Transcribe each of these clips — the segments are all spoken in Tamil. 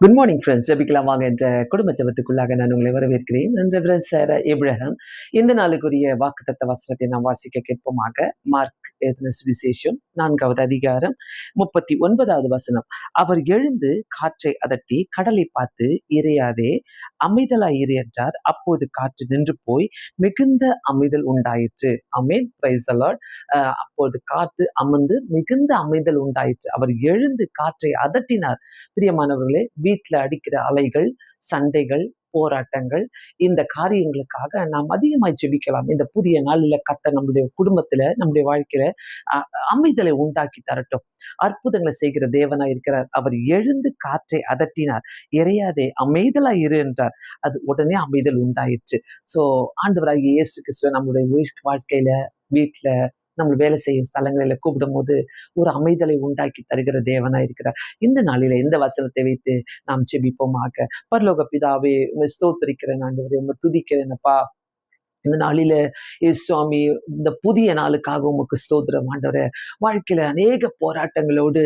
குட் மார்னிங் ஃப்ரெண்ட்ஸ் ஜபிக்கலாம் என்ற குடும்ப ஜபத்துக்குள்ளாக நான் உங்களை வரவேற்கிறேன். என்ற ஃப்ரெண்ட்ஸ் சார் இப்ரஹம் இந்த நாளுக்குரிய வாக்குத்தத்த வசனத்தை நாம் வாசிக்க கேட்போமாக. மார்க் எழுதின சுவிசேஷம் நான்காவது அதிகாரம் முப்பத்தி ஒன்பதாவது வசனம். அவர் எழுந்து காற்றை அதட்டி கடலை பார்த்து இறையாதே அமைதலாயிரு என்றார். அப்போது காற்று நின்று போய் மிகுந்த அமைதல் உண்டாயிற்று. அமேன் பிரைஸ் அப்போது காற்று அமர்ந்து மிகுந்த அமைதல் உண்டாயிற்று. அவர் எழுந்து காற்றை அதட்டினார். பிரியமானவர்களே வீட்டில் அடிக்கிற அலைகள் சண்டைகள் போராட்டங்கள் இந்த காரியங்களுக்காக நாம் அதிகமாக ஜெபிக்கலாம். இந்த புதிய நாளில் கத்த நம்முடைய குடும்பத்துல நம்முடைய வாழ்க்கையில அமைதலை உண்டாக்கி தரட்டும். அற்புதங்களை செய்கிற தேவனா இருக்கிறார். அவர் எழுந்து காற்றை அதட்டினார். இறையாதே அமைதலா இரு என்றார். அது உடனே அமைதல் உண்டாயிற்று. ஸோ ஆண்டவராக இயேசு கிறிஸ்துவ நம்முடைய வாழ்க்கையில வீட்டில் நம்ம வேலை செய்யும் ஸ்தலங்களில் கூப்பிடும் போது ஒரு அமைதலை உண்டாக்கி தருகிற தேவனா இருக்கிறார். இந்த நாளில இந்த வசனத்தை வைத்து நாம் செபிப்போமாக பரலோக பிதாவே ஸ்தோத்திரிக்கிறேன் ஆண்டவரே உங்க துதிக்கிறேனப்பா இந்த நாளில சுவாமி இந்த புதிய நாளுக்காக உமக்கு ஸ்தோத்திரம் ஆண்டவரே. வாழ்க்கையில அநேக போராட்டங்களோடு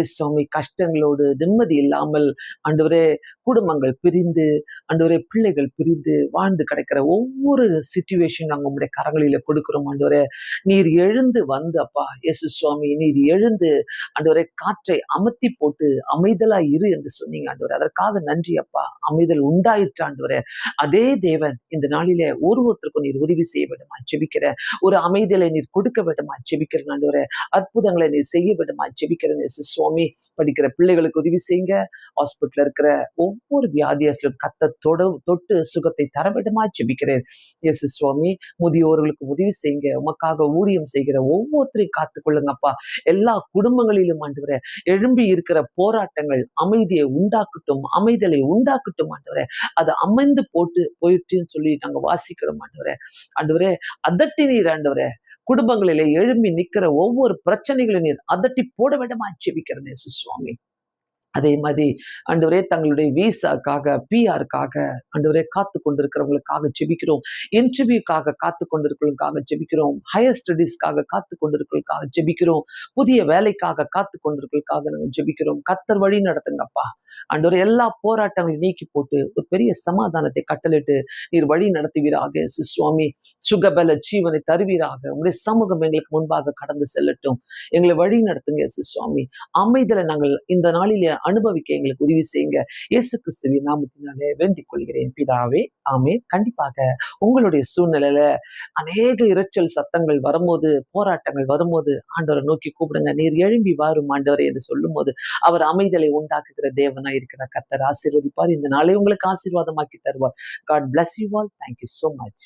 எஸ் சுவாமி கஷ்டங்களோடு நிம்மதி இல்லாமல் ஆண்டவரே குடும்பங்கள் பிரிந்து ஆண்டவரே பிள்ளைகள் பிரிந்து வாழ்ந்து கிடைக்கிற ஒவ்வொரு சுச்சுவேஷன் நாங்கள் உங்களுடைய கரங்களில கொடுக்குறோம் ஆண்டவரே. நீர் எழுந்து வந்து அப்பா எஸ் சுவாமி நீர் எழுந்து ஆண்டவரே காற்றை அமர்த்தி போட்டு அமைதலா இரு என்று சொன்னீங்க ஆண்டவரே. அதற்காக நன்றி அப்பா. அமைதல் உண்டாயிற்று ஆண்டவரே. அதே தேவன் இந்த நாளிலே ஒரு ஒருத்தருக்கும் நீர் உதவி செய்ய வேண்டுமா ஜெபிக்கிற ஒரு அமைதியில நீர் கொடுக்க வேண்டுமா ஜெபிக்கிற ஒரு அற்புதங்களை நீர் செய்ய வேண்டுமா ஜெபிக்கிற சுவாமி. படிக்கிற பிள்ளைகளுக்கு உதவி செய்யுங்க. ஹாஸ்பிட்டல் இருக்கிற ஒவ்வொரு வியாதியாசிலும் கத்த தொட தொட்டு சுகத்தை தர வேண்டுமா ஜெபிக்கிறேன் எஸ் சுவாமி முதியோர்களுக்கு உதவி செய்யுங்க. உமக்காக ஊதியம் செய்கிற ஒவ்வொருத்தரையும் காத்துக்கொள்ளுங்கப்பா. எல்லா குடும்பங்களிலும் ஆண்டு எழும்பி இருக்கிற போராட்டங்கள் அமைதியை உண்டாக்கட்டும் அமைதலை உண்டாக்கட்டும் ஆண்டு அதை அமைந்து போட்டு போயிட்டுன்னு சொல்லி நாங்க வாசிக்கிறோம் ஆண்டு ஆண்டவரே. அதட்டி நீர் ஆண்டவரே. குடும்பங்களிலே எழும்பி நிற்கிற ஒவ்வொரு பிரச்சனைகளையும் நீர் அதட்டி போட வேண்டுமா? ஜெபிக்கிறேன் சுவாமி. அதே மாதிரி அண்டவரே தங்களுடைய விசாக்காக பிஆருக்காக அண்டவரே காத்து கொண்டிருக்கிறவங்களுக்காக ஜெபிக்கிறோம். இன்டர்வியூக்காக காத்து கொண்டிருக்கிறவங்களுக்காக ஜெபிக்கிறோம். ஹையர் ஸ்டடீஸ்க்காக காத்து கொண்டிருக்கிறவங்களுக்காக ஜெபிக்கிறோம். புதிய வேலைக்காக காத்து கொண்டிருக்கிறதுக்காக நாங்கள் ஜெபிக்கிறோம். கத்தர் வழி நடத்துங்கப்பா. அன்றொரு எல்லா போராட்டங்களையும் நீக்கி போட்டு ஒரு பெரிய சமாதானத்தை கட்டளிட்டு நீர் வழி நடத்துவீராக. சுவாமி சுகபல ஜீவனை தருவீராக. உங்களுடைய சமூகம் எங்களுக்கு முன்பாக கடந்து செல்லட்டும். எங்களை வழி நடத்துங்க சுவாமி. அமைதலை நாங்கள் இந்த நாளிலே அனுபவிக்க எங்களுக்கு உதவி செய்யுங்க. இயேசு கிறிஸ்துவி நாமத்தினாலே வேண்டிக் கொள்கிறேன் பிதாவே ஆமே கண்டிப்பாக உங்களுடைய சூழ்நிலையில அநேக இரைச்சல் சத்தங்கள் வரும்போது போராட்டங்கள் வரும்போது ஆண்டவரை நோக்கி கூப்பிடுங்க. நீர் எழும்பி வாரும் ஆண்டவரை என்று சொல்லும் போது அவர் அமைதலை உண்டாக்குகிற தேவனா இருக்கிற கத்தர் ஆசீர்வதிப்பார். இந்த நாளை உங்களுக்கு ஆசீர்வாதமாக்கி தருவார். God bless you all thank you so much